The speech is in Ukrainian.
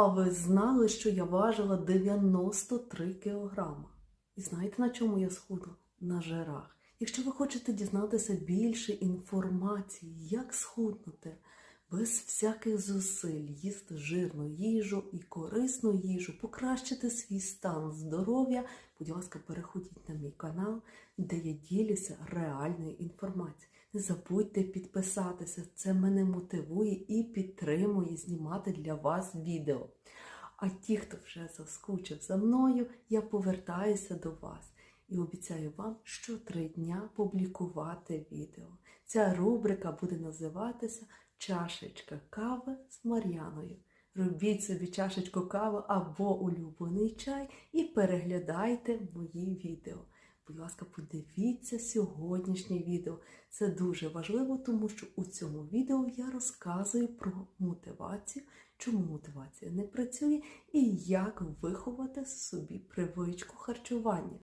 А ви знали, що я важила 93 кілограма? І знаєте, на чому я схудла? На жирах. Якщо ви хочете дізнатися більше інформації, як схуднути, без всяких зусиль їсти жирну їжу і корисну їжу, покращити свій стан здоров'я, будь ласка, переходіть на мій канал, де я ділюся реальною інформацією. Не забудьте підписатися, це мене мотивує і підтримує знімати для вас відео. А ті, хто вже заскучив за мною, я повертаюся до вас і обіцяю вам щотри дня публікувати відео. Ця рубрика буде називатися Чашечка кави з Мар'яною. Робіть собі чашечку кави або улюблений чай і переглядайте мої відео. Будь ласка, подивіться сьогоднішнє відео. Це дуже важливо, тому що у цьому відео я розказую про мотивацію, чому мотивація не працює і як виховати собі привичку харчування.